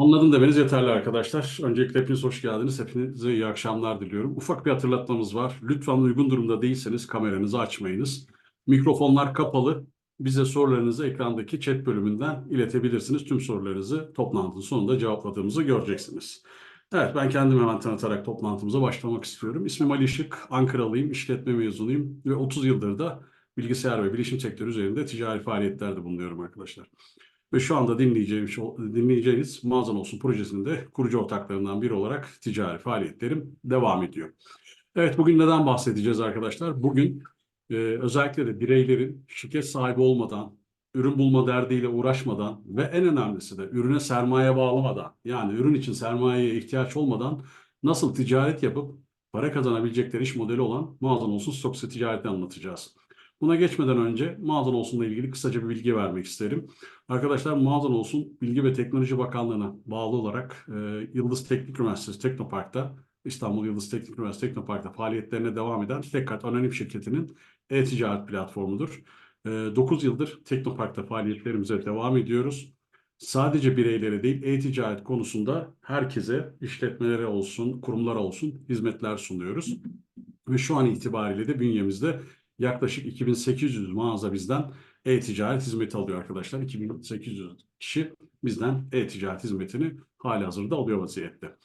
Anladım demeniz yeterli arkadaşlar. Öncelikle hepiniz hoş geldiniz. Hepinize iyi akşamlar diliyorum. Ufak bir hatırlatmamız var. Lütfen uygun durumda değilseniz kameranızı açmayınız. Mikrofonlar kapalı. Bize sorularınızı ekrandaki chat bölümünden iletebilirsiniz. Tüm sorularınızı toplantının sonunda cevapladığımızı göreceksiniz. Evet, ben kendimi hemen tanıtarak toplantımıza başlamak istiyorum. İsmim Ali Işık, Ankaralıyım, işletme mezunuyum ve 30 yıldır da bilgisayar ve bilişim sektörü üzerinde ticari faaliyetlerde bulunuyorum arkadaşlar. Ve şu anda dinleyeceğimiz, dinleyeceğiniz Mağazan Olsun projesinin de kurucu ortaklarından biri olarak ticari faaliyetlerim devam ediyor. Evet bugün neden bahsedeceğiz arkadaşlar? Bugün e, özellikle de bireylerin şirket sahibi olmadan, ürün bulma derdiyle uğraşmadan ve en önemlisi de ürüne sermaye bağlamadan, yani ürün için sermayeye ihtiyaç olmadan nasıl ticaret yapıp para kazanabilecekleri iş modeli olan Mağazan Olsun Stoksa ticareti anlatacağız. Buna geçmeden önce Mağazan Olsun'la ilgili kısaca bir bilgi vermek isterim. Arkadaşlar Mağazan Olsun Bilgi ve Teknoloji Bakanlığı'na bağlı olarak e, Yıldız Teknik Üniversitesi Teknopark'ta İstanbul Yıldız Teknik Üniversitesi Teknopark'ta faaliyetlerine devam eden Tekkat Anonim Şirketi'nin e-ticaret platformudur. E, 9 yıldır Teknopark'ta faaliyetlerimize devam ediyoruz. Sadece bireylere değil e-ticaret konusunda herkese işletmelere olsun, kurumlara olsun hizmetler sunuyoruz. Ve şu an itibariyle de bünyemizde yaklaşık 2800 mağaza bizden e-ticaret hizmeti alıyor arkadaşlar. 2800 kişi bizden e-ticaret hizmetini hali hazırda alıyor vaziyette.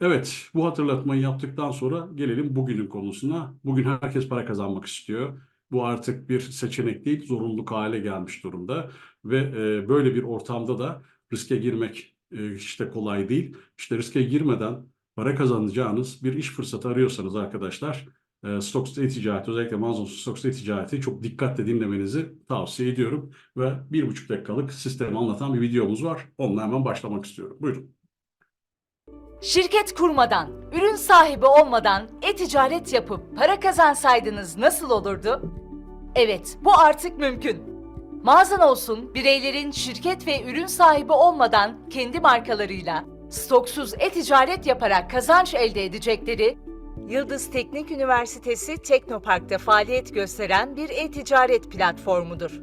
Evet, bu hatırlatmayı yaptıktan sonra gelelim bugünün konusuna. Bugün herkes para kazanmak istiyor. Bu artık bir seçenek değil, zorunluluk hale gelmiş durumda. Ve e, böyle bir ortamda da riske girmek e, işte kolay değil. İşte riske girmeden para kazanacağınız bir iş fırsatı arıyorsanız arkadaşlar e, Stocks e-ticareti özellikle Amazon Stocks e-ticareti çok dikkatle dinlemenizi tavsiye ediyorum. Ve bir buçuk dakikalık sistemi anlatan bir videomuz var. Onunla hemen başlamak istiyorum. Buyurun. Şirket kurmadan, ürün sahibi olmadan e-ticaret yapıp para kazansaydınız nasıl olurdu? Evet, bu artık mümkün. Mağazan olsun, bireylerin şirket ve ürün sahibi olmadan kendi markalarıyla stoksuz e-ticaret yaparak kazanç elde edecekleri Yıldız Teknik Üniversitesi Teknopark'ta faaliyet gösteren bir e-ticaret platformudur.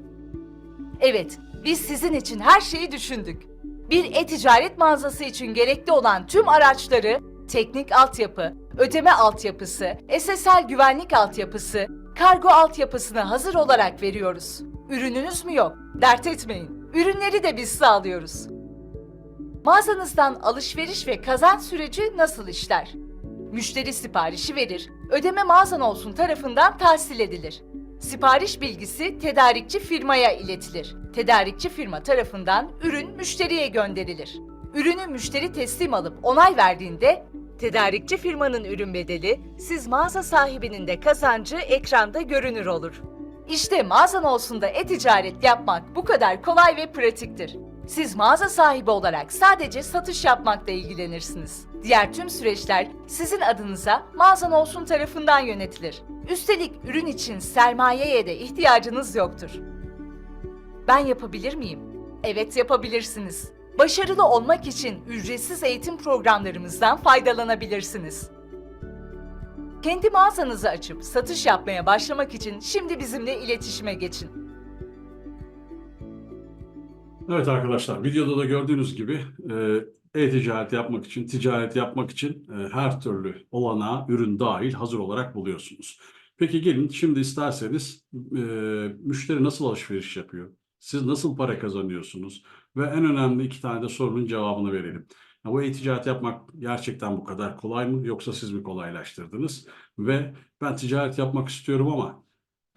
Evet, biz sizin için her şeyi düşündük. Bir e-ticaret mağazası için gerekli olan tüm araçları, teknik altyapı, ödeme altyapısı, SSL güvenlik altyapısı, kargo altyapısına hazır olarak veriyoruz. Ürününüz mü yok? Dert etmeyin. Ürünleri de biz sağlıyoruz. Mağazanızdan alışveriş ve kazanç süreci nasıl işler? Müşteri siparişi verir, ödeme mağazan olsun tarafından tahsil edilir. Sipariş bilgisi tedarikçi firmaya iletilir. Tedarikçi firma tarafından ürün müşteriye gönderilir. Ürünü müşteri teslim alıp onay verdiğinde tedarikçi firmanın ürün bedeli, siz mağaza sahibinin de kazancı ekranda görünür olur. İşte mağazan olsun da e-ticaret yapmak bu kadar kolay ve pratiktir. Siz mağaza sahibi olarak sadece satış yapmakla ilgilenirsiniz. Diğer tüm süreçler sizin adınıza mağazan olsun tarafından yönetilir. Üstelik ürün için sermayeye de ihtiyacınız yoktur. Ben yapabilir miyim? Evet yapabilirsiniz. Başarılı olmak için ücretsiz eğitim programlarımızdan faydalanabilirsiniz. Kendi mağazanızı açıp satış yapmaya başlamak için şimdi bizimle iletişime geçin. Evet arkadaşlar, videoda da gördüğünüz gibi e, e-ticaret yapmak için, ticaret yapmak için e, her türlü olanağı, ürün dahil hazır olarak buluyorsunuz. Peki gelin şimdi isterseniz e, müşteri nasıl alışveriş yapıyor? Siz nasıl para kazanıyorsunuz? Ve en önemli iki tane de sorunun cevabını verelim. Ya bu e-ticaret yapmak gerçekten bu kadar kolay mı yoksa siz mi kolaylaştırdınız? Ve ben ticaret yapmak istiyorum ama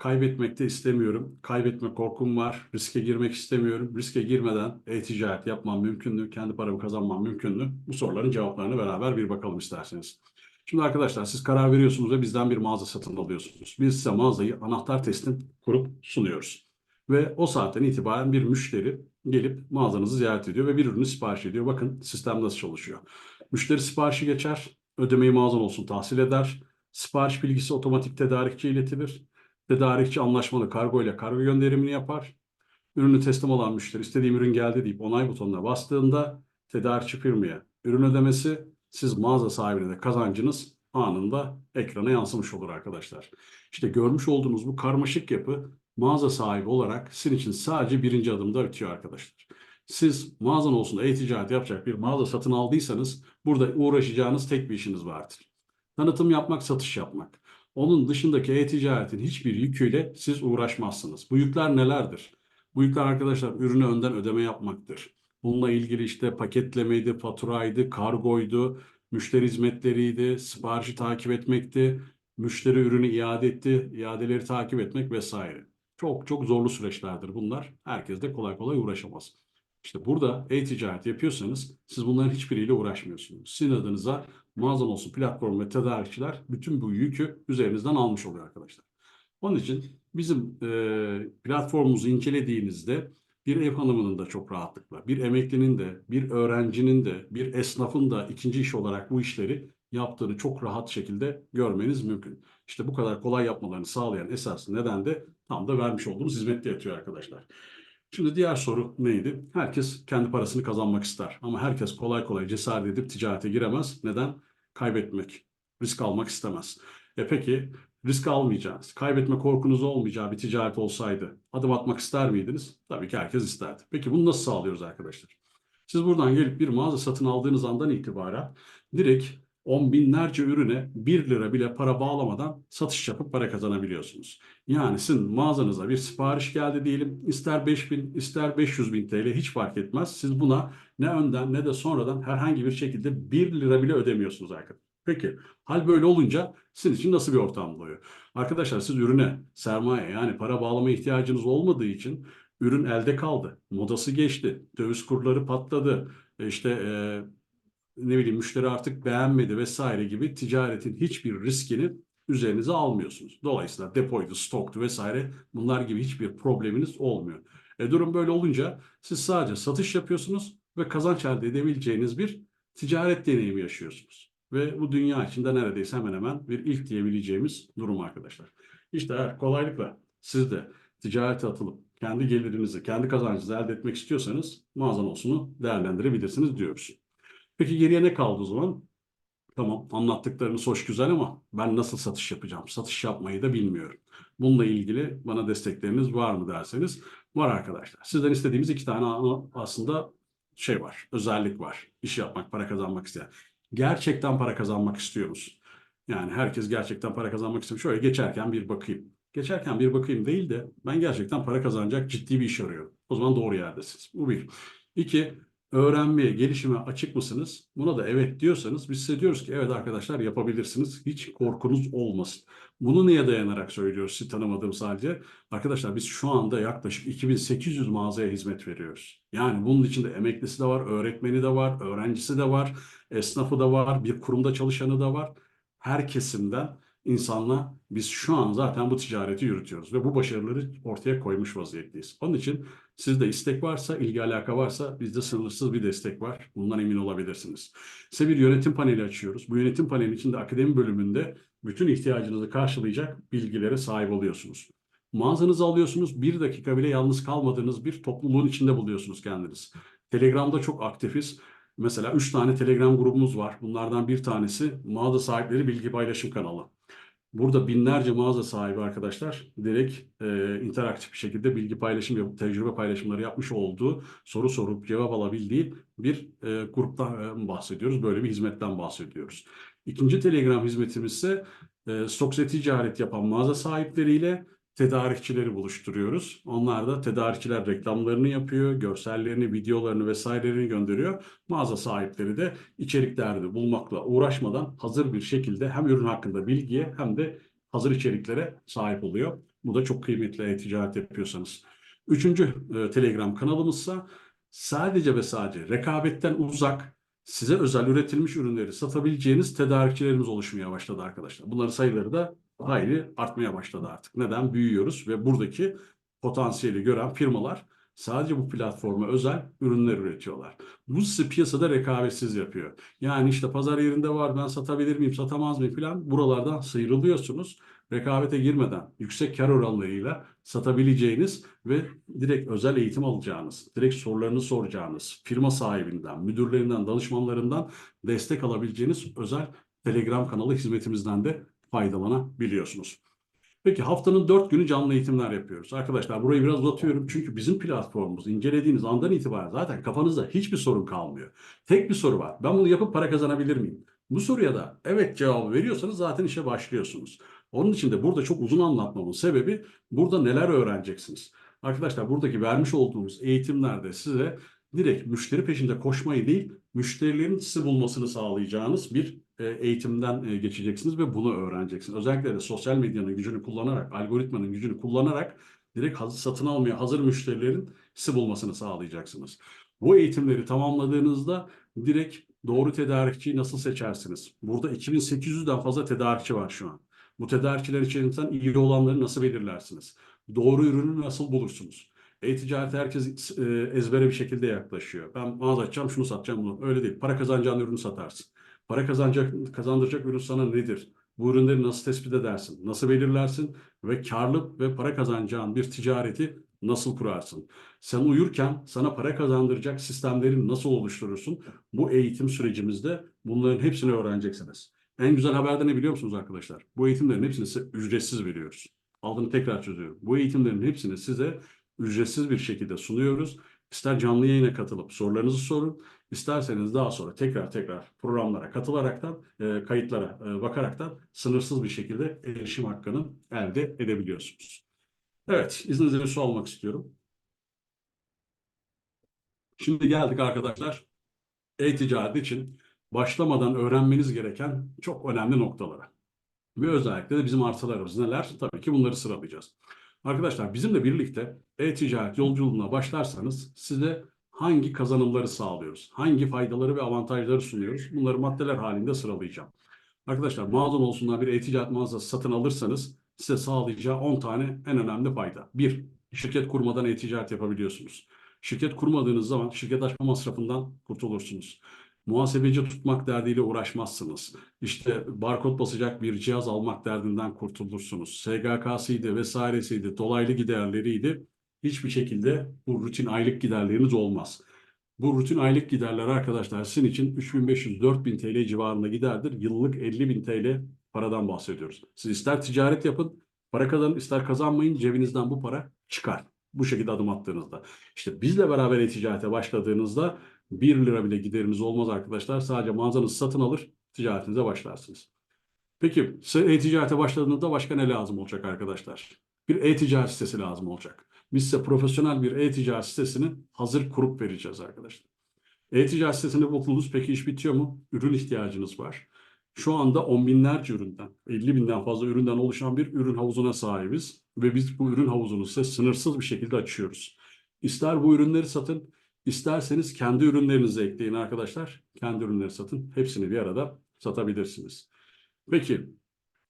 kaybetmek de istemiyorum. Kaybetme korkum var. Riske girmek istemiyorum. Riske girmeden e-ticaret yapmam mümkün mü? Kendi paramı kazanmam mümkün mü? Bu soruların cevaplarını beraber bir bakalım isterseniz. Şimdi arkadaşlar siz karar veriyorsunuz ve bizden bir mağaza satın alıyorsunuz. Biz size mağazayı anahtar teslim kurup sunuyoruz. Ve o saatten itibaren bir müşteri gelip mağazanızı ziyaret ediyor ve bir ürünü sipariş ediyor. Bakın sistem nasıl çalışıyor. Müşteri siparişi geçer, ödemeyi mağazan olsun tahsil eder. Sipariş bilgisi otomatik tedarikçiye iletilir. Tedarikçi anlaşmalı kargo ile kargo gönderimini yapar. Ürünü teslim alan müşteri istediğim ürün geldi deyip onay butonuna bastığında tedarikçi firmaya ürün ödemesi siz mağaza sahibine de kazancınız anında ekrana yansımış olur arkadaşlar. İşte görmüş olduğunuz bu karmaşık yapı mağaza sahibi olarak sizin için sadece birinci adımda bitiyor arkadaşlar. Siz mağazan olsun e-ticaret yapacak bir mağaza satın aldıysanız burada uğraşacağınız tek bir işiniz vardır. Tanıtım yapmak, satış yapmak. Onun dışındaki e-ticaretin hiçbir yüküyle siz uğraşmazsınız. Bu yükler nelerdir? Bu yükler arkadaşlar ürünü önden ödeme yapmaktır. Bununla ilgili işte paketlemeydi, faturaydı, kargoydu, müşteri hizmetleriydi, siparişi takip etmekti, müşteri ürünü iade etti, iadeleri takip etmek vesaire. Çok çok zorlu süreçlerdir bunlar. Herkes de kolay kolay uğraşamaz. İşte burada e-ticaret yapıyorsanız siz bunların hiçbiriyle uğraşmıyorsunuz. Sizin adınıza mağazan olsun platform ve tedarikçiler bütün bu yükü üzerinizden almış oluyor arkadaşlar. Onun için bizim e, platformumuzu incelediğinizde bir ev hanımının da çok rahatlıkla, bir emeklinin de, bir öğrencinin de, bir esnafın da ikinci iş olarak bu işleri yaptığını çok rahat şekilde görmeniz mümkün. İşte bu kadar kolay yapmalarını sağlayan esas neden de tam da vermiş olduğumuz hizmette yatıyor arkadaşlar. Şimdi diğer soru neydi? Herkes kendi parasını kazanmak ister ama herkes kolay kolay cesaret edip ticarete giremez. Neden? Kaybetmek, risk almak istemez. E peki risk almayacağınız, kaybetme korkunuz olmayacağı bir ticaret olsaydı adım atmak ister miydiniz? Tabii ki herkes isterdi. Peki bunu nasıl sağlıyoruz arkadaşlar? Siz buradan gelip bir mağaza satın aldığınız andan itibaren direkt on binlerce ürüne 1 lira bile para bağlamadan satış yapıp para kazanabiliyorsunuz. Yani sizin mağazanıza bir sipariş geldi diyelim ister 5000 ister 500 bin TL hiç fark etmez. Siz buna ne önden ne de sonradan herhangi bir şekilde 1 lira bile ödemiyorsunuz arkadaşlar. Peki hal böyle olunca sizin için nasıl bir ortam doğuyor? Arkadaşlar siz ürüne sermaye yani para bağlama ihtiyacınız olmadığı için ürün elde kaldı. Modası geçti. Döviz kurları patladı. E İşte e, ne bileyim müşteri artık beğenmedi vesaire gibi ticaretin hiçbir riskini üzerinize almıyorsunuz. Dolayısıyla depoydu, stoktu vesaire bunlar gibi hiçbir probleminiz olmuyor. E durum böyle olunca siz sadece satış yapıyorsunuz ve kazanç elde edebileceğiniz bir ticaret deneyimi yaşıyorsunuz. Ve bu dünya içinde neredeyse hemen hemen bir ilk diyebileceğimiz durum arkadaşlar. İşte eğer kolaylıkla siz de ticarete atılıp kendi gelirinizi, kendi kazancınızı elde etmek istiyorsanız mağazan olsunu değerlendirebilirsiniz diyoruz. Peki geriye ne kaldı o zaman? Tamam anlattıklarınız hoş güzel ama ben nasıl satış yapacağım? Satış yapmayı da bilmiyorum. Bununla ilgili bana destekleriniz var mı derseniz var arkadaşlar. Sizden istediğimiz iki tane aslında şey var, özellik var. İş yapmak, para kazanmak isteyen. Gerçekten para kazanmak istiyor musun? Yani herkes gerçekten para kazanmak istiyor. Şöyle geçerken bir bakayım. Geçerken bir bakayım değil de ben gerçekten para kazanacak ciddi bir iş arıyorum. O zaman doğru yerdesiniz. Bu bir. İki, öğrenmeye, gelişime açık mısınız? Buna da evet diyorsanız biz size diyoruz ki evet arkadaşlar yapabilirsiniz. Hiç korkunuz olmasın. Bunu neye dayanarak söylüyoruz sizi tanımadığım sadece? Arkadaşlar biz şu anda yaklaşık 2800 mağazaya hizmet veriyoruz. Yani bunun içinde emeklisi de var, öğretmeni de var, öğrencisi de var, esnafı da var, bir kurumda çalışanı da var. Her kesimden insanla biz şu an zaten bu ticareti yürütüyoruz ve bu başarıları ortaya koymuş vaziyetteyiz. Onun için sizde istek varsa, ilgi alaka varsa bizde sınırsız bir destek var. Bundan emin olabilirsiniz. Size bir yönetim paneli açıyoruz. Bu yönetim paneli içinde akademi bölümünde bütün ihtiyacınızı karşılayacak bilgilere sahip oluyorsunuz. Mağazanızı alıyorsunuz, bir dakika bile yalnız kalmadığınız bir topluluğun içinde buluyorsunuz kendiniz. Telegram'da çok aktifiz. Mesela 3 tane Telegram grubumuz var. Bunlardan bir tanesi mağaza sahipleri bilgi paylaşım kanalı. Burada binlerce mağaza sahibi arkadaşlar direkt e, interaktif bir şekilde bilgi paylaşım yapıp tecrübe paylaşımları yapmış olduğu soru sorup cevap alabildiği bir e, gruptan e, bahsediyoruz. Böyle bir hizmetten bahsediyoruz. İkinci Telegram hizmetimiz ise e, stokse ticaret yapan mağaza sahipleriyle tedarikçileri buluşturuyoruz. Onlar da tedarikçiler reklamlarını yapıyor, görsellerini, videolarını vesairelerini gönderiyor. Mağaza sahipleri de içeriklerde bulmakla uğraşmadan hazır bir şekilde hem ürün hakkında bilgiye hem de hazır içeriklere sahip oluyor. Bu da çok kıymetli e-ticaret yapıyorsanız. Üçüncü e, Telegram kanalımızsa sadece ve sadece rekabetten uzak, size özel üretilmiş ürünleri satabileceğiniz tedarikçilerimiz oluşmaya başladı arkadaşlar. Bunların sayıları da hayli artmaya başladı artık. Neden? Büyüyoruz ve buradaki potansiyeli gören firmalar sadece bu platforma özel ürünler üretiyorlar. Bu sizi piyasada rekabetsiz yapıyor. Yani işte pazar yerinde var ben satabilir miyim satamaz mıyım falan buralardan sıyrılıyorsunuz. Rekabete girmeden yüksek kar oranlarıyla satabileceğiniz ve direkt özel eğitim alacağınız, direkt sorularını soracağınız, firma sahibinden, müdürlerinden, danışmanlarından destek alabileceğiniz özel Telegram kanalı hizmetimizden de faydalanabiliyorsunuz. Peki haftanın dört günü canlı eğitimler yapıyoruz. Arkadaşlar burayı biraz uzatıyorum çünkü bizim platformumuz incelediğiniz andan itibaren zaten kafanızda hiçbir sorun kalmıyor. Tek bir soru var. Ben bunu yapıp para kazanabilir miyim? Bu soruya da evet cevabı veriyorsanız zaten işe başlıyorsunuz. Onun için de burada çok uzun anlatmamın sebebi burada neler öğreneceksiniz. Arkadaşlar buradaki vermiş olduğumuz eğitimlerde size direkt müşteri peşinde koşmayı değil, müşterilerin sizi bulmasını sağlayacağınız bir e, eğitimden e, geçeceksiniz ve bunu öğreneceksiniz. Özellikle de sosyal medyanın gücünü kullanarak, algoritmanın gücünü kullanarak direkt satın almaya hazır müşterilerin sizi bulmasını sağlayacaksınız. Bu eğitimleri tamamladığınızda direkt doğru tedarikçiyi nasıl seçersiniz? Burada 2800'den fazla tedarikçi var şu an. Bu tedarikçiler içerisinden iyi olanları nasıl belirlersiniz? Doğru ürünü nasıl bulursunuz? E-ticarete herkes e, ezbere bir şekilde yaklaşıyor. Ben mağaza açacağım, şunu satacağım bunu. Öyle değil. Para kazanacağın ürünü satarsın. Para kazanacak, kazandıracak ürün sana nedir? Bu ürünleri nasıl tespit edersin? Nasıl belirlersin? Ve karlı ve para kazanacağın bir ticareti nasıl kurarsın? Sen uyurken sana para kazandıracak sistemleri nasıl oluşturursun? Bu eğitim sürecimizde bunların hepsini öğreneceksiniz. En güzel haber de ne biliyor musunuz arkadaşlar? Bu eğitimlerin hepsini size ücretsiz veriyoruz. Altını tekrar çözüyorum. Bu eğitimlerin hepsini size ücretsiz bir şekilde sunuyoruz. İster canlı yayına katılıp sorularınızı sorun, isterseniz daha sonra tekrar tekrar programlara katılaraktan, e, kayıtlara e, bakaraktan sınırsız bir şekilde erişim hakkını elde edebiliyorsunuz. Evet, izninizle bir su almak istiyorum. Şimdi geldik arkadaşlar e-ticaret için başlamadan öğrenmeniz gereken çok önemli noktalara. Ve özellikle de bizim artılarımız neler? Tabii ki bunları sıralayacağız. Arkadaşlar bizimle birlikte e-ticaret yolculuğuna başlarsanız size hangi kazanımları sağlıyoruz? Hangi faydaları ve avantajları sunuyoruz? Bunları maddeler halinde sıralayacağım. Arkadaşlar mağazan olsunlar bir e-ticaret mağazası satın alırsanız size sağlayacağı 10 tane en önemli fayda. 1. Şirket kurmadan e-ticaret yapabiliyorsunuz. Şirket kurmadığınız zaman şirket açma masrafından kurtulursunuz. Muhasebeci tutmak derdiyle uğraşmazsınız. İşte barkod basacak bir cihaz almak derdinden kurtulursunuz. SGK'sıydı vesairesiydi, dolaylı giderleriydi. Hiçbir şekilde bu rutin aylık giderleriniz olmaz. Bu rutin aylık giderler arkadaşlar sizin için 3500-4000 TL civarında giderdir. Yıllık 50.000 TL paradan bahsediyoruz. Siz ister ticaret yapın, para kazanın, ister kazanmayın cebinizden bu para çıkar. Bu şekilde adım attığınızda. İşte bizle beraber e-ticarete başladığınızda 1 lira bile gideriniz olmaz arkadaşlar. Sadece mağazanızı satın alır, ticaretinize başlarsınız. Peki e-ticarete başladığınızda başka ne lazım olacak arkadaşlar? Bir e-ticaret sitesi lazım olacak. Biz size profesyonel bir e-ticaret sitesini hazır kurup vereceğiz arkadaşlar. E-ticaret sitesini buldunuz. Peki iş bitiyor mu? Ürün ihtiyacınız var. Şu anda on binlerce üründen, 50 binden fazla üründen oluşan bir ürün havuzuna sahibiz. Ve biz bu ürün havuzunu size sınırsız bir şekilde açıyoruz. İster bu ürünleri satın, isterseniz kendi ürünlerinizi ekleyin arkadaşlar. Kendi ürünleri satın. Hepsini bir arada satabilirsiniz. Peki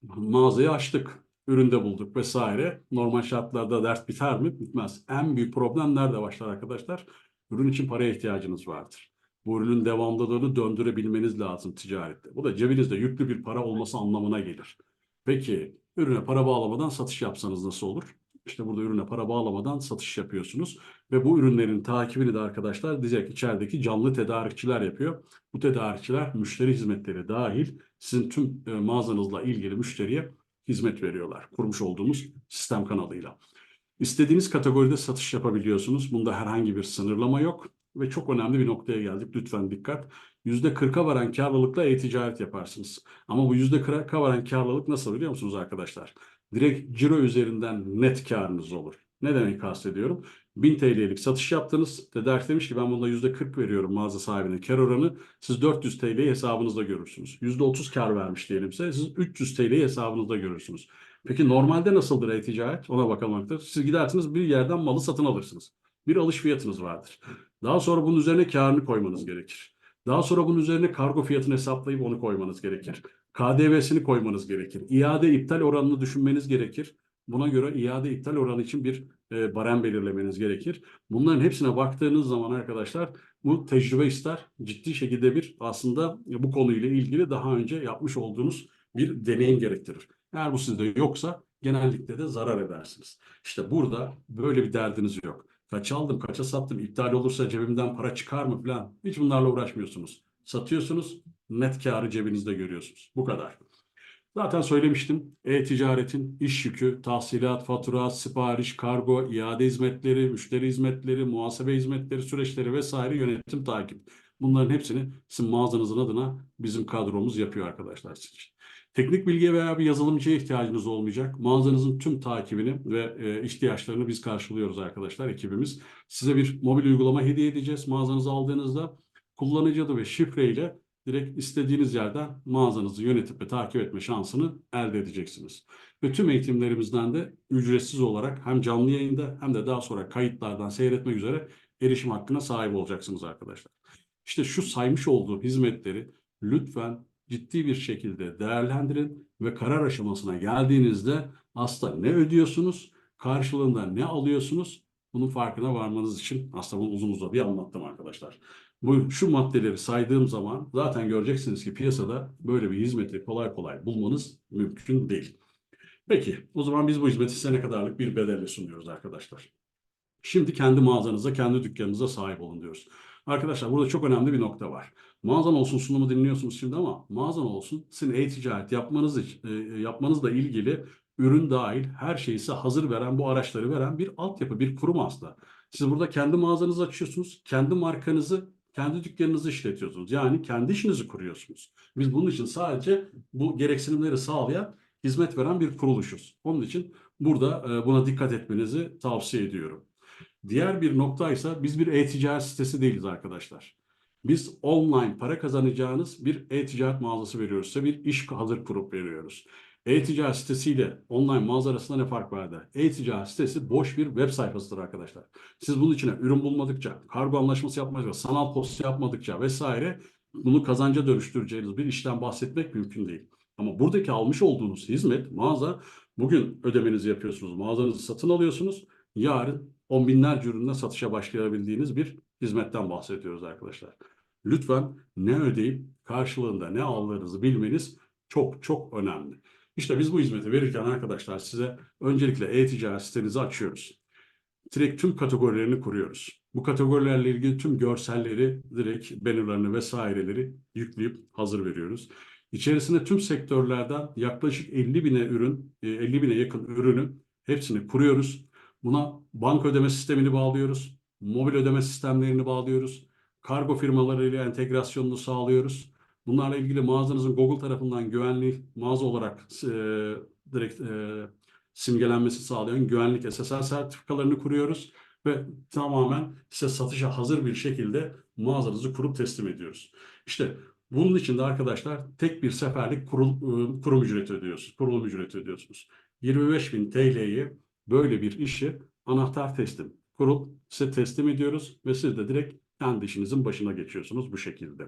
mağazayı açtık. Üründe bulduk vesaire. Normal şartlarda dert biter mi? Bitmez. En büyük problem nerede başlar arkadaşlar? Ürün için paraya ihtiyacınız vardır. Bu ürünün devamlılığını döndürebilmeniz lazım ticarette. Bu da cebinizde yüklü bir para olması anlamına gelir. Peki ürüne para bağlamadan satış yapsanız nasıl olur? İşte burada ürüne para bağlamadan satış yapıyorsunuz. Ve bu ürünlerin takibini de arkadaşlar direkt içerideki canlı tedarikçiler yapıyor. Bu tedarikçiler müşteri hizmetleri dahil sizin tüm e, mağazanızla ilgili müşteriye hizmet veriyorlar. Kurmuş olduğumuz sistem kanalıyla. İstediğiniz kategoride satış yapabiliyorsunuz. Bunda herhangi bir sınırlama yok. Ve çok önemli bir noktaya geldik. Lütfen dikkat. %40'a varan karlılıkla e-ticaret yaparsınız. Ama bu %40'a varan karlılık nasıl biliyor musunuz arkadaşlar? Direkt ciro üzerinden net karınız olur. Ne demek kastediyorum? 1000 TL'lik satış yaptınız. Tedarik demiş ki ben bunda %40 veriyorum mağaza sahibine kar oranı. Siz 400 TL'yi hesabınızda görürsünüz. %30 kar vermiş diyelimse siz 300 TL'yi hesabınızda görürsünüz. Peki normalde nasıldır e-ticaret? Ona bakalım. Siz gidersiniz bir yerden malı satın alırsınız. Bir alış fiyatınız vardır. Daha sonra bunun üzerine karını koymanız gerekir. Daha sonra bunun üzerine kargo fiyatını hesaplayıp onu koymanız gerekir. KDV'sini koymanız gerekir. İade iptal oranını düşünmeniz gerekir. Buna göre iade iptal oranı için bir e, barem belirlemeniz gerekir. Bunların hepsine baktığınız zaman arkadaşlar bu tecrübe ister. Ciddi şekilde bir aslında bu konuyla ilgili daha önce yapmış olduğunuz bir deneyim gerektirir. Eğer bu sizde yoksa genellikle de zarar edersiniz. İşte burada böyle bir derdiniz yok. Kaç aldım, kaça sattım, iptal olursa cebimden para çıkar mı falan. Hiç bunlarla uğraşmıyorsunuz. Satıyorsunuz, net karı cebinizde görüyorsunuz. Bu kadar. Zaten söylemiştim. E-ticaretin iş yükü, tahsilat, fatura, sipariş, kargo, iade hizmetleri, müşteri hizmetleri, muhasebe hizmetleri, süreçleri vesaire yönetim takip. Bunların hepsini sizin mağazanızın adına bizim kadromuz yapıyor arkadaşlar sizin için. Teknik bilgiye veya bir yazılımcıya ihtiyacınız olmayacak. Mağazanızın tüm takibini ve e, ihtiyaçlarını biz karşılıyoruz arkadaşlar ekibimiz. Size bir mobil uygulama hediye edeceğiz. Mağazanızı aldığınızda kullanıcı adı ve şifreyle direkt istediğiniz yerden mağazanızı yönetip ve takip etme şansını elde edeceksiniz. Ve tüm eğitimlerimizden de ücretsiz olarak hem canlı yayında hem de daha sonra kayıtlardan seyretmek üzere erişim hakkına sahip olacaksınız arkadaşlar. İşte şu saymış olduğum hizmetleri lütfen ciddi bir şekilde değerlendirin ve karar aşamasına geldiğinizde aslında ne ödüyorsunuz, karşılığında ne alıyorsunuz bunun farkına varmanız için aslında bunu uzun uzadıya anlattım arkadaşlar. Bu şu maddeleri saydığım zaman zaten göreceksiniz ki piyasada böyle bir hizmeti kolay kolay bulmanız mümkün değil. Peki o zaman biz bu hizmeti size ne kadarlık bir bedelle sunuyoruz arkadaşlar. Şimdi kendi mağazanıza, kendi dükkanınıza sahip olun diyoruz. Arkadaşlar burada çok önemli bir nokta var. Mağazan olsun sunumu dinliyorsunuz şimdi ama mağazan olsun sizin e-ticaret yapmanız, için- e, yapmanızla ilgili ürün dahil her şeyi size hazır veren, bu araçları veren bir altyapı, bir kurum aslında. Siz burada kendi mağazanızı açıyorsunuz, kendi markanızı, kendi dükkanınızı işletiyorsunuz. Yani kendi işinizi kuruyorsunuz. Biz bunun için sadece bu gereksinimleri sağlayan, hizmet veren bir kuruluşuz. Onun için burada e, buna dikkat etmenizi tavsiye ediyorum. Diğer bir nokta ise biz bir e-ticaret sitesi değiliz arkadaşlar. Biz online para kazanacağınız bir e-ticaret mağazası veriyoruz. Size bir iş hazır kurup veriyoruz. E-ticaret sitesiyle online mağaza arasında ne fark vardı? E-ticaret sitesi boş bir web sayfasıdır arkadaşlar. Siz bunun içine ürün bulmadıkça, kargo anlaşması yapmadıkça, sanal posta yapmadıkça vesaire bunu kazanca dönüştüreceğiniz bir işten bahsetmek mümkün değil. Ama buradaki almış olduğunuz hizmet, mağaza, bugün ödemenizi yapıyorsunuz, mağazanızı satın alıyorsunuz, yarın on binlerce ürünle satışa başlayabildiğiniz bir hizmetten bahsediyoruz arkadaşlar. Lütfen ne ödeyip karşılığında ne aldığınızı bilmeniz çok çok önemli. İşte biz bu hizmeti verirken arkadaşlar size öncelikle e-ticaret sitenizi açıyoruz. Direkt tüm kategorilerini kuruyoruz. Bu kategorilerle ilgili tüm görselleri, direkt bannerlarını vesaireleri yükleyip hazır veriyoruz. İçerisine tüm sektörlerden yaklaşık 50 bine ürün, e, 50 bine yakın ürünün hepsini kuruyoruz. Buna banka ödeme sistemini bağlıyoruz. Mobil ödeme sistemlerini bağlıyoruz. Kargo firmalarıyla entegrasyonunu sağlıyoruz. Bunlarla ilgili mağazanızın Google tarafından güvenli mağaza olarak e, direkt e, simgelenmesi sağlayan güvenlik SSL sertifikalarını kuruyoruz ve tamamen size satışa hazır bir şekilde mağazanızı kurup teslim ediyoruz. İşte bunun için de arkadaşlar tek bir seferlik kurul, e, kurum ücreti ödüyorsunuz. Kurulum ücreti ödüyorsunuz. 25.000 TL'yi böyle bir işi anahtar teslim kurup size teslim ediyoruz ve siz de direkt kendi işinizin başına geçiyorsunuz bu şekilde.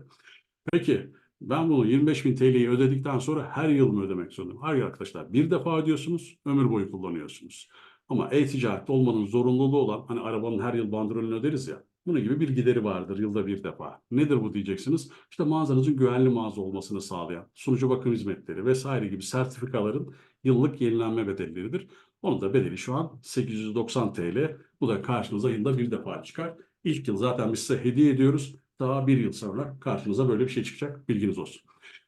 Peki ben bunu 25.000 TL'yi ödedikten sonra her yıl mı ödemek zorundayım? Hayır arkadaşlar bir defa ödüyorsunuz ömür boyu kullanıyorsunuz. Ama e-ticarette olmanın zorunluluğu olan hani arabanın her yıl bandrolünü öderiz ya. Bunun gibi bir gideri vardır yılda bir defa. Nedir bu diyeceksiniz? İşte mağazanızın güvenli mağaza olmasını sağlayan sunucu bakım hizmetleri vesaire gibi sertifikaların yıllık yenilenme bedelleridir. Onun da bedeli şu an 890 TL. Bu da karşınıza yılda bir defa çıkar. İlk yıl zaten biz size hediye ediyoruz. Daha bir yıl sonra karşınıza böyle bir şey çıkacak. Bilginiz olsun.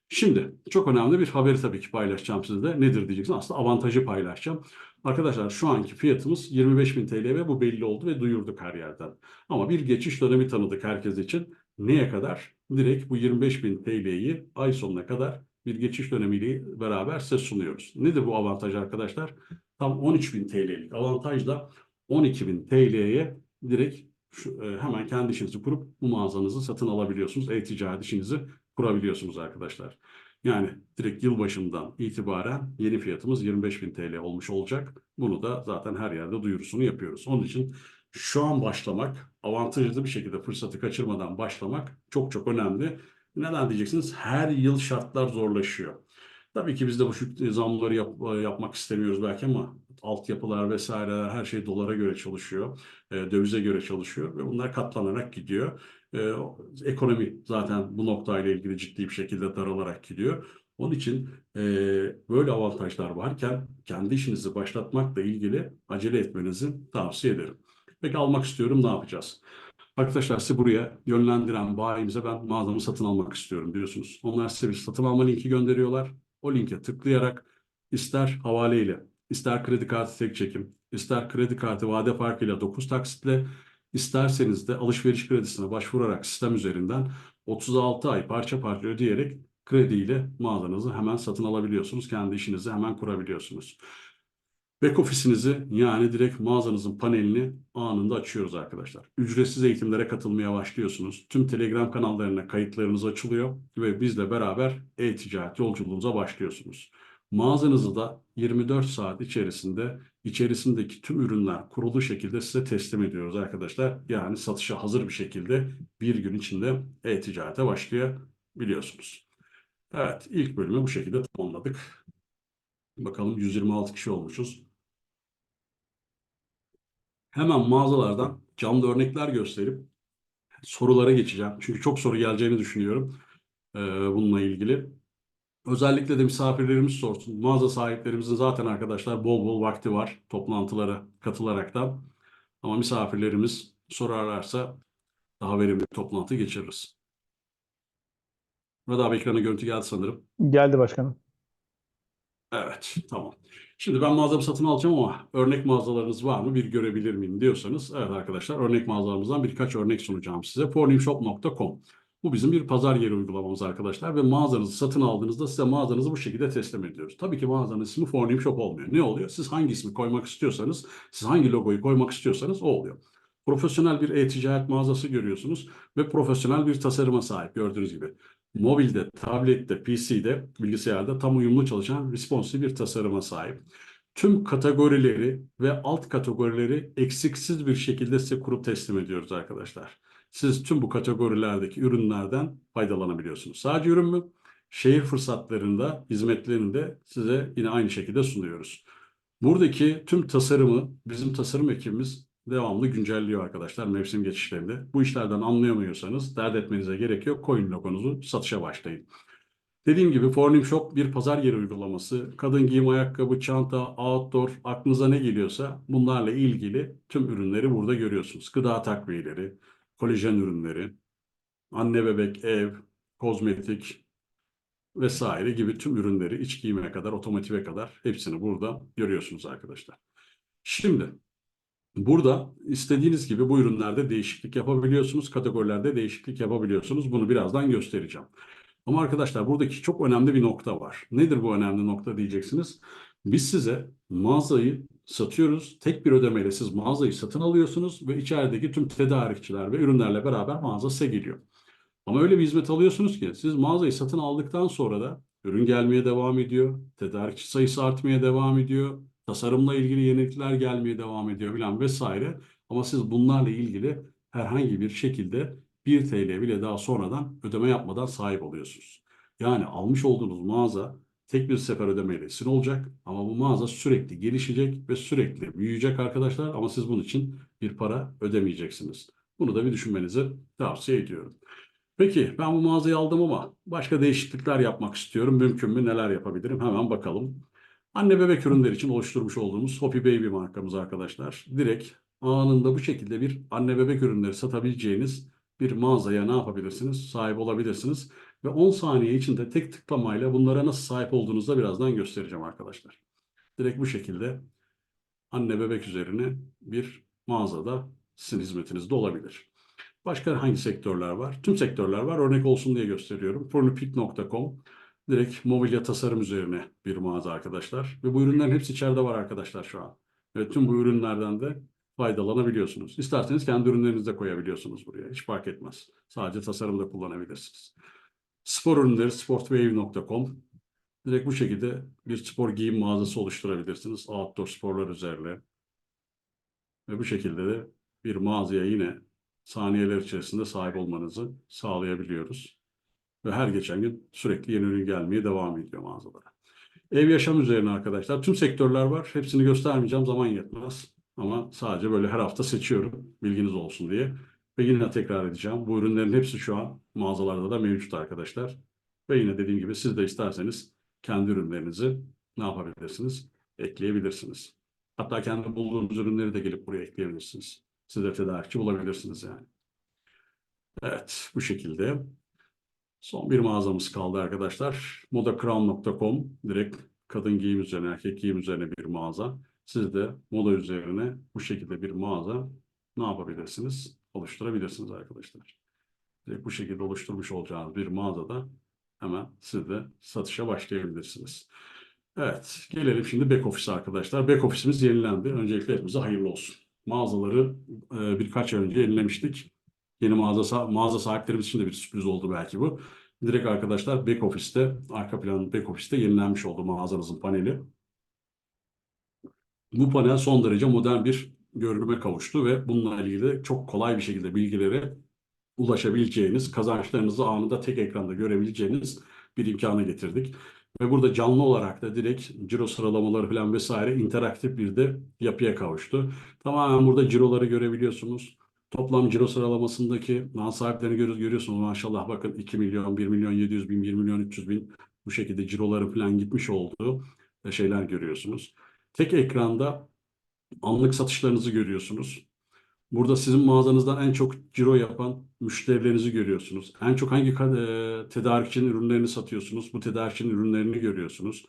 Şimdi çok önemli bir haberi tabii ki paylaşacağım sizinle. Nedir diyeceksiniz. Aslında avantajı paylaşacağım. Arkadaşlar şu anki fiyatımız 25.000 TL ve bu belli oldu ve duyurduk her yerden. Ama bir geçiş dönemi tanıdık herkes için. Neye kadar? Direkt bu 25.000 TL'yi ay sonuna kadar bir geçiş dönemiyle beraber size sunuyoruz. Nedir bu avantaj arkadaşlar? Tam 13.000 TL'lik avantajla 12.000 TL'ye direkt şu, e, hemen kendi işinizi kurup bu mağazanızı satın alabiliyorsunuz. E-ticaret işinizi kurabiliyorsunuz arkadaşlar. Yani direkt yılbaşından itibaren yeni fiyatımız 25.000 TL olmuş olacak. Bunu da zaten her yerde duyurusunu yapıyoruz. Onun için şu an başlamak, avantajlı bir şekilde fırsatı kaçırmadan başlamak çok çok önemli. Neden diyeceksiniz? Her yıl şartlar zorlaşıyor. Tabii ki biz de bu şu zamları yap- yapmak istemiyoruz belki ama altyapılar vesaire her şey dolara göre çalışıyor, e, dövize göre çalışıyor ve bunlar katlanarak gidiyor. E, ekonomi zaten bu noktayla ilgili ciddi bir şekilde daralarak gidiyor. Onun için e, böyle avantajlar varken kendi işinizi başlatmakla ilgili acele etmenizi tavsiye ederim. Peki almak istiyorum ne yapacağız? Arkadaşlar sizi buraya yönlendiren bayimize ben mağazamı satın almak istiyorum diyorsunuz. Onlar size bir satın alma linki gönderiyorlar. O linke tıklayarak ister havaleyle, ister kredi kartı tek çekim, ister kredi kartı vade farkıyla 9 taksitle, isterseniz de alışveriş kredisine başvurarak sistem üzerinden 36 ay parça parça ödeyerek krediyle mağazanızı hemen satın alabiliyorsunuz. Kendi işinizi hemen kurabiliyorsunuz. Back ofisinizi yani direkt mağazanızın panelini anında açıyoruz arkadaşlar. Ücretsiz eğitimlere katılmaya başlıyorsunuz. Tüm Telegram kanallarına kayıtlarınız açılıyor ve bizle beraber e-ticaret yolculuğunuza başlıyorsunuz. Mağazanızı da 24 saat içerisinde içerisindeki tüm ürünler kurulu şekilde size teslim ediyoruz arkadaşlar. Yani satışa hazır bir şekilde bir gün içinde e-ticarete başlayabiliyorsunuz. Evet ilk bölümü bu şekilde tamamladık. Bakalım 126 kişi olmuşuz. Hemen mağazalardan canlı örnekler gösterip sorulara geçeceğim. Çünkü çok soru geleceğini düşünüyorum bununla ilgili. Özellikle de misafirlerimiz sorsun. Mağaza sahiplerimizin zaten arkadaşlar bol bol vakti var toplantılara katılaraktan. Ama misafirlerimiz sorarlarsa daha verimli bir toplantı geçiririz. Burada abi ekrana görüntü geldi sanırım. Geldi başkanım. Evet, tamam. Şimdi ben mağazamı satın alacağım ama örnek mağazalarınız var mı? Bir görebilir miyim diyorsanız, evet arkadaşlar örnek mağazalarımızdan birkaç örnek sunacağım size. fornimshop.com. Bu bizim bir pazar yeri uygulamamız arkadaşlar ve mağazanızı satın aldığınızda size mağazanızı bu şekilde teslim ediyoruz. Tabii ki mağazanın ismi Fornim Shop olmuyor. Ne oluyor? Siz hangi ismi koymak istiyorsanız, siz hangi logoyu koymak istiyorsanız o oluyor. Profesyonel bir e-ticaret mağazası görüyorsunuz ve profesyonel bir tasarıma sahip gördüğünüz gibi mobilde, tablette, PC'de, bilgisayarda tam uyumlu çalışan responsive bir tasarıma sahip. Tüm kategorileri ve alt kategorileri eksiksiz bir şekilde size kurup teslim ediyoruz arkadaşlar. Siz tüm bu kategorilerdeki ürünlerden faydalanabiliyorsunuz. Sadece ürün mü? Şehir fırsatlarında, hizmetlerini de size yine aynı şekilde sunuyoruz. Buradaki tüm tasarımı bizim tasarım ekibimiz devamlı güncelliyor arkadaşlar mevsim geçişlerinde. Bu işlerden anlayamıyorsanız dert etmenize gerek yok. Koyun logonuzu satışa başlayın. Dediğim gibi Fornim Shop bir pazar yeri uygulaması. Kadın giyim, ayakkabı, çanta, outdoor, aklınıza ne geliyorsa bunlarla ilgili tüm ürünleri burada görüyorsunuz. Gıda takviyeleri, kolajen ürünleri, anne bebek, ev, kozmetik vesaire gibi tüm ürünleri iç giyime kadar, otomotive kadar hepsini burada görüyorsunuz arkadaşlar. Şimdi Burada istediğiniz gibi bu ürünlerde değişiklik yapabiliyorsunuz. Kategorilerde değişiklik yapabiliyorsunuz. Bunu birazdan göstereceğim. Ama arkadaşlar buradaki çok önemli bir nokta var. Nedir bu önemli nokta diyeceksiniz. Biz size mağazayı satıyoruz. Tek bir ödemeyle siz mağazayı satın alıyorsunuz ve içerideki tüm tedarikçiler ve ürünlerle beraber mağaza size geliyor. Ama öyle bir hizmet alıyorsunuz ki siz mağazayı satın aldıktan sonra da ürün gelmeye devam ediyor. Tedarikçi sayısı artmaya devam ediyor. Tasarımla ilgili yenilikler gelmeye devam ediyor filan vesaire. Ama siz bunlarla ilgili herhangi bir şekilde 1 TL bile daha sonradan ödeme yapmadan sahip oluyorsunuz. Yani almış olduğunuz mağaza tek bir sefer ödemeyle sizin olacak ama bu mağaza sürekli gelişecek ve sürekli büyüyecek arkadaşlar ama siz bunun için bir para ödemeyeceksiniz. Bunu da bir düşünmenizi tavsiye ediyorum. Peki ben bu mağazayı aldım ama başka değişiklikler yapmak istiyorum. Mümkün mü? Neler yapabilirim? Hemen bakalım. Anne bebek ürünleri için oluşturmuş olduğumuz Hopi Baby markamız arkadaşlar. Direkt anında bu şekilde bir anne bebek ürünleri satabileceğiniz bir mağazaya ne yapabilirsiniz? Sahip olabilirsiniz. Ve 10 saniye içinde tek tıklamayla bunlara nasıl sahip olduğunuzu da birazdan göstereceğim arkadaşlar. Direkt bu şekilde anne bebek üzerine bir mağazada sizin hizmetinizde olabilir. Başka hangi sektörler var? Tüm sektörler var. Örnek olsun diye gösteriyorum. Furnipik.com direkt mobilya tasarım üzerine bir mağaza arkadaşlar. Ve bu ürünlerin hepsi içeride var arkadaşlar şu an. Ve tüm bu ürünlerden de faydalanabiliyorsunuz. İsterseniz kendi ürünlerinizi de koyabiliyorsunuz buraya. Hiç fark etmez. Sadece tasarımda kullanabilirsiniz. Spor ürünleri sportwave.com Direkt bu şekilde bir spor giyim mağazası oluşturabilirsiniz. Outdoor sporlar üzerine. Ve bu şekilde de bir mağazaya yine saniyeler içerisinde sahip olmanızı sağlayabiliyoruz. Ve her geçen gün sürekli yeni ürün gelmeye devam ediyor mağazalara. Ev yaşam üzerine arkadaşlar. Tüm sektörler var. Hepsini göstermeyeceğim. Zaman yetmez. Ama sadece böyle her hafta seçiyorum. Bilginiz olsun diye. Ve yine tekrar edeceğim. Bu ürünlerin hepsi şu an mağazalarda da mevcut arkadaşlar. Ve yine dediğim gibi siz de isterseniz kendi ürünlerinizi ne yapabilirsiniz? Ekleyebilirsiniz. Hatta kendi bulduğunuz ürünleri de gelip buraya ekleyebilirsiniz. Siz de tedarikçi bulabilirsiniz yani. Evet, bu şekilde. Son bir mağazamız kaldı arkadaşlar. modacrown.com direkt kadın giyim üzerine, erkek giyim üzerine bir mağaza. Siz de moda üzerine bu şekilde bir mağaza ne yapabilirsiniz? Oluşturabilirsiniz arkadaşlar. Direkt bu şekilde oluşturmuş olacağınız bir mağazada hemen siz de satışa başlayabilirsiniz. Evet, gelelim şimdi back office arkadaşlar. Back office'imiz yenilendi. Öncelikle hepimize hayırlı olsun. Mağazaları e, birkaç ay önce yenilemiştik. Yeni mağaza, mağaza sahiplerimiz için de bir sürpriz oldu belki bu. Direkt arkadaşlar back office'te, arka planın back office'te yenilenmiş oldu mağazanızın paneli. Bu panel son derece modern bir görünüme kavuştu ve bununla ilgili çok kolay bir şekilde bilgilere ulaşabileceğiniz, kazançlarınızı anında tek ekranda görebileceğiniz bir imkanı getirdik. Ve burada canlı olarak da direkt ciro sıralamaları falan vesaire interaktif bir de yapıya kavuştu. Tamamen burada ciroları görebiliyorsunuz. Toplam ciro sıralamasındaki mal sahiplerini görü- görüyorsunuz. Maşallah bakın 2 milyon, 1 milyon 700 bin, 1 milyon 300 bin bu şekilde ciroları falan gitmiş olduğu şeyler görüyorsunuz. Tek ekranda anlık satışlarınızı görüyorsunuz. Burada sizin mağazanızdan en çok ciro yapan müşterilerinizi görüyorsunuz. En çok hangi e, tedarikçinin ürünlerini satıyorsunuz? Bu tedarikçinin ürünlerini görüyorsunuz.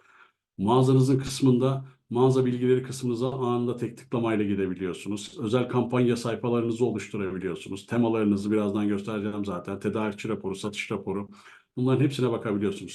Mağazanızın kısmında mağaza bilgileri kısmınıza anında tek tıklamayla gidebiliyorsunuz. Özel kampanya sayfalarınızı oluşturabiliyorsunuz. Temalarınızı birazdan göstereceğim zaten. Tedarikçi raporu, satış raporu. Bunların hepsine bakabiliyorsunuz.